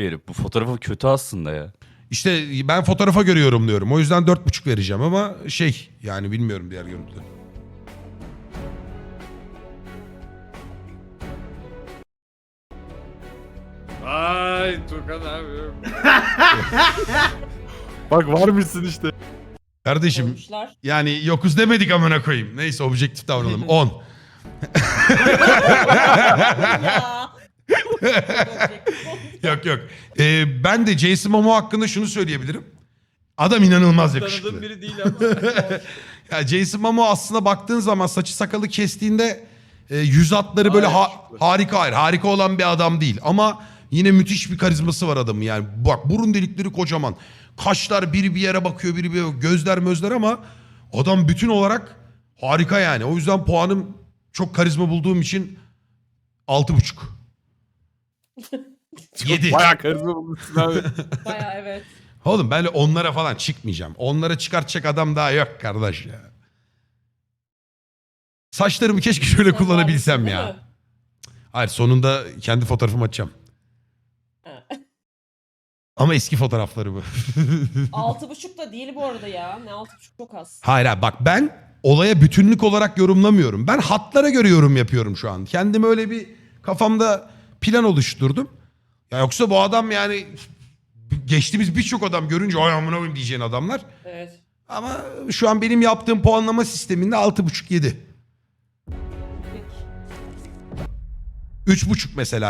bir herif. Bu fotoğrafı kötü aslında ya. İşte ben fotoğrafa göre yorumluyorum. O yüzden 4.5 vereceğim ama şey yani bilmiyorum diğer görüntüleri. Ay Tukan abi. Bak var mısın işte. Kardeşim Koymuşlar. yani yokuz demedik amına koyayım. Neyse objektif davranalım. 10. ya. yok yok. Ee, ben de Jason Momoa hakkında şunu söyleyebilirim. Adam inanılmaz yakışıklı. Tanıdığım biri değil ama. Ya Jason Momoa aslında baktığın zaman saçı sakalı kestiğinde e, yüz hatları böyle ha- harika hayır harika olan bir adam değil ama yine müthiş bir karizması var adamın yani bak burun delikleri kocaman kaşlar biri bir yere bakıyor biri bir yere gözler mözler ama adam bütün olarak harika yani o yüzden puanım çok karizma bulduğum için altı buçuk. Yedi. Bayağı karizma bulmuşsun abi. Baya evet. Oğlum ben onlara falan çıkmayacağım. Onlara çıkartacak adam daha yok kardeş ya. Saçlarımı keşke şöyle kullanabilsem Değil ya. mi? Hayır sonunda kendi fotoğrafımı açacağım. Ha. Ama eski fotoğrafları bu. Altı buçuk da değil bu arada ya. Ne altı buçuk çok az. hayır hayır bak ben olaya bütünlük olarak yorumlamıyorum. Ben hatlara göre yorum yapıyorum şu an. Kendim öyle bir kafamda plan oluşturdum. Ya yoksa bu adam yani geçtiğimiz birçok adam görünce ay amına koyayım diyeceğin adamlar. Evet. Ama şu an benim yaptığım puanlama sisteminde 6.5-7. Peki. 3.5 mesela.